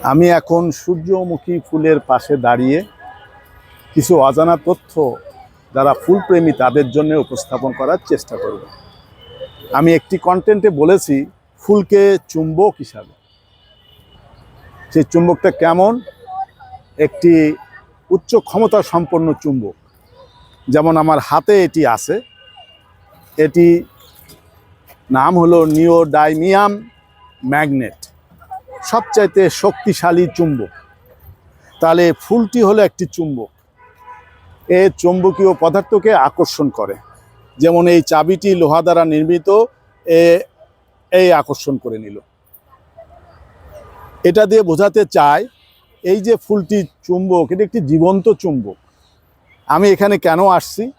আমি এখন সূর্যমুখী ফুলের পাশে দাঁড়িয়ে কিছু অজানা তথ্য যারা ফুলপ্রেমী তাদের জন্য উপস্থাপন করার চেষ্টা করব। আমি একটি কন্টেন্টে বলেছি, ফুলকে চুম্বক হিসাবে। সেই চুম্বকটা কেমন? একটি উচ্চ ক্ষমতা সম্পন্ন চুম্বক। যেমন আমার হাতে এটি আছে। এটি নাম হলো নিওডাইমিয়াম ম্যাগনেট। সবচাইতে শক্তিশালী চুম্বক। তাহলে ফুলটি হলো একটি চুম্বক। এ চুম্বকীয় পদার্থকে আকর্ষণ করে। যেমন এই চাবিটি লোহা দ্বারা নির্মিত, এ, এই আকর্ষণ করে নিল। এটা দিয়ে বোঝাতে চাই, এই যে ফুলটি চুম্বক, এটা একটি জীবন্ত চুম্বক। আমি এখানে কেন আসছি?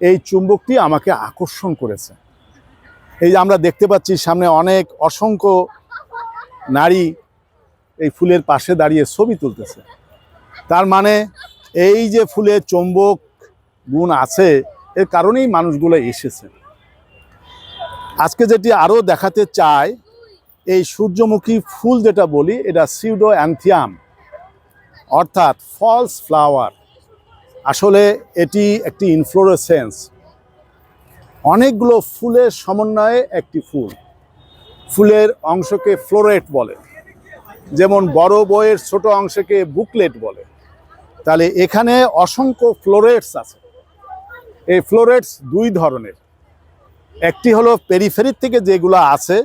এই চুম্বকটি আমাকে আকর্ষণ করেছে। এই যে আমরা দেখতে পাচ্ছি সামনে অনেক অসংখ্য নারী এই ফুলের পাশে দাঁড়িয়ে ছবি তুলতেছে। তার মানে এই যে ফুলের চুম্বক গুণ আছে, এর কারণেই মানুষগুলো এসেছে। আজকে যেটি আরও দেখাতে চাই, এই সূর্যমুখী ফুল যেটা বলি, এটা সিউডো অ্যান্থিয়াম অর্থাৎ ফলস ফ্লাওয়ার আসলে এটি একটি ইনফ্লোরেসেন্স অনেকগুলো ফুলের সমন্বয়ে একটি ফুল। ফুলের অংশকে ফ্লোরেট বলে। যেমন বড় বইয়ের ছোট অংশকে বুকলেট বলে। তাহলে এখানে অসংখ্য ফ্লোরেটস আছে। এই ফ্লোরেটস দুই ধরনের। একটি হলো পেরিফেরির থেকে যেগুলো আছে,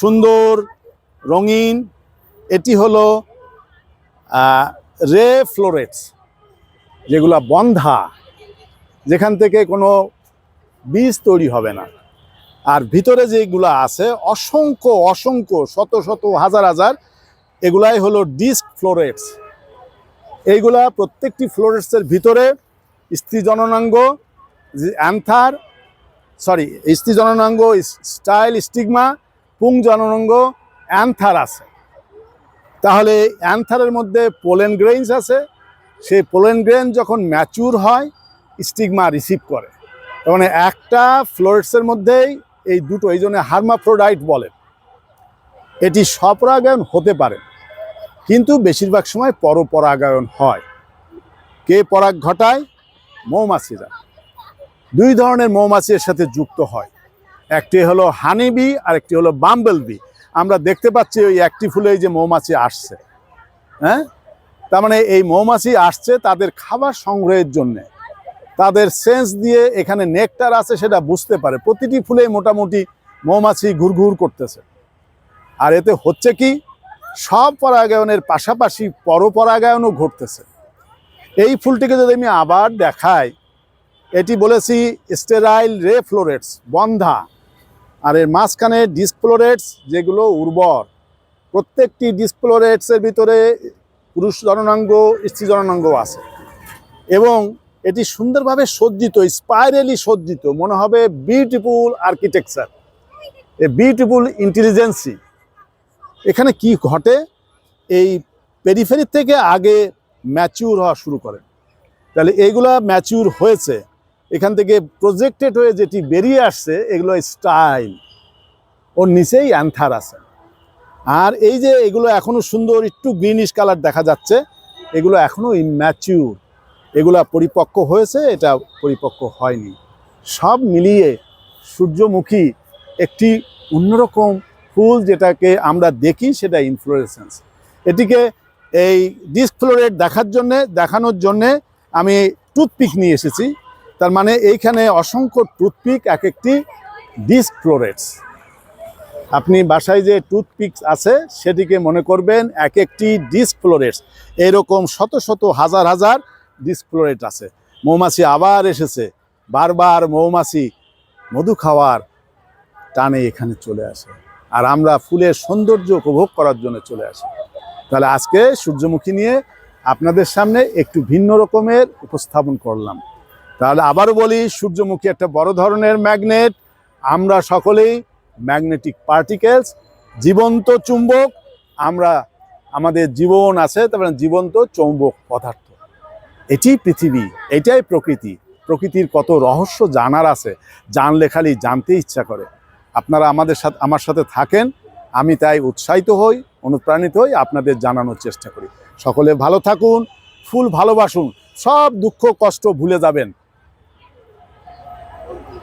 সুন্দর, রঙিন। এটি হলো রে ফ্লোরেটস, যেগুলা বন্ধা, যেখান থেকে কোনো বীজ তৈরি হবে না। আর ভিতরে যেগুলো আছে, অসংখ্য অসংখ্য, শত শত, হাজার হাজার, এগুলাই হলো ডিস্ক ফ্লোরেটস এইগুলা প্রত্যেকটি ফ্লোরেটসের ভিতরে স্ত্রী জননাঙ্গ অ্যান্থার সরি স্ত্রী জননাঙ্গ স্টাইল স্টিগমা পুং জননাঙ্গ অ্যান্থার আছে। তাহলে অ্যান্থারের মধ্যে পোলেন গ্রেইনস আছে। সেই পোলেন গ্রেন যখন ম্যাচুর হয় স্টিগমা রিসিভ করে। মানে একটা ফ্লোরেটসের মধ্যেই এই দুটো, এই জন্য হার্মাফ্রোডাইট বলে। এটি স্বপরাগায়ন হতে পারে, কিন্তু বেশিরভাগ সময় পরপরাগায়ন হয়। কে পরাগ ঘটায়? মৌমাছিরা। দুই ধরনের মৌমাছির সাথে যুক্ত হয়। একটি হলো হানিবি আর একটি হলো বাম্বেল বি। আমরা দেখতে পাচ্ছি ওই একটি ফুলে যে মৌমাছি আসছে। হ্যাঁ? তার মানে এই মৌমাছি আসছে তাদের খাবার সংগ্রহের জন্যে। তাদের সেন্স দিয়ে এখানে নেকটার আছে সেটা বুঝতে পারে। প্রতিটি ফুলে মোটামুটি মৌমাছি ঘুরঘুর করতেছে। আর এতে হচ্ছে কি, সব পরাগায়নের পাশাপাশি পরপরাগায়নও ঘটতেছে। এই ফুলটিকে যদি আমি আবার দেখাই, এটি বলেছি স্টেরাইল রে ফ্লোরেটস, বন্ধা। আর এর মাঝখানে ডিসপ্লোরেটস যেগুলো উর্বর। প্রত্যেকটি ডিসপ্লোরেটসের ভিতরে পুরুষ জননাঙ্গ, স্ত্রী জননাঙ্গ আছে। এবং এটি সুন্দরভাবে সজ্জিত স্পাইরালি সজ্জিত, মনে হবে beautiful architecture a beautiful intelligence এখানে কি ঘটে? এই পেরিফেরি থেকে আগে ম্যাচিউর হওয়া শুরু করে। তাহলে এইগুলা ম্যাচিউর হয়েছে। এখান থেকে প্রজেক্টেড হয়ে যেটি বেরিয়ে আসছে, এগুলো স্টাইল ওর নিচেই অ্যান্থার আছে। আর এই যে এগুলো এখনও সুন্দর, একটু গ্রিনিশ কালার দেখা যাচ্ছে, এগুলো এখনও ইম্যাচিউর এগুলা পরিপক্ক হয়েছে, এটা পরিপক্ক হয়নি। সব মিলিয়ে সূর্যমুখী একটি অন্যরকম ফুল যেটাকে আমরা দেখি, সেটা ইনফ্লোরেসেন্স এটিকে এই ডিসফ্লোরেট দেখার জন্যে, দেখানোর জন্যে আমি টুথপিক নিয়ে এসেছি। তার মানে এইখানে অসংখ্য টুথপিক এক একটি ডিসফ্লোরেটস আপনি বাসায় যে টুথপিক আছে, সেটিকে মনে করবেন এক একটি ডিসফ্লোরেটস এরকম শত শত, হাজার হাজার ডিসফ্লোরেট আছে। মৌমাছি আবার এসেছে। বারবার মৌমাছি মধু খাওয়ার টানে এখানে চলে আসে। আর আমরা ফুলের সৌন্দর্য উপভোগ করার জন্য চলে আসি। তাহলে আজকে সূর্যমুখী নিয়ে আপনাদের সামনে একটু ভিন্ন রকমের উপস্থাপন করলাম। তাহলে আবারও বলি, সূর্যমুখী একটা বড় ধরনের ম্যাগনেট। আমরা সকলেই ম্যাগনেটিক পার্টিকেলস। জীবন্ত চুম্বক। আমরা, আমাদের জীবন আছে তারপরে জীবন্ত চৌম্বক পদার্থ। এটি পৃথিবী, এটাই প্রকৃতি। প্রকৃতির কত রহস্য জানার আছে, জানলে খালি জানতে ইচ্ছা করে। আপনারা আমাদের সাথে, আমার সাথে থাকেন, আমি তাই উৎসাহিত হই, অনুপ্রাণিত হই, আপনাদের জানানোর চেষ্টা করি। সকলে ভালো থাকুন, ফুল ভালোবাসুন, সব দুঃখ কষ্ট ভুলে যাবেন।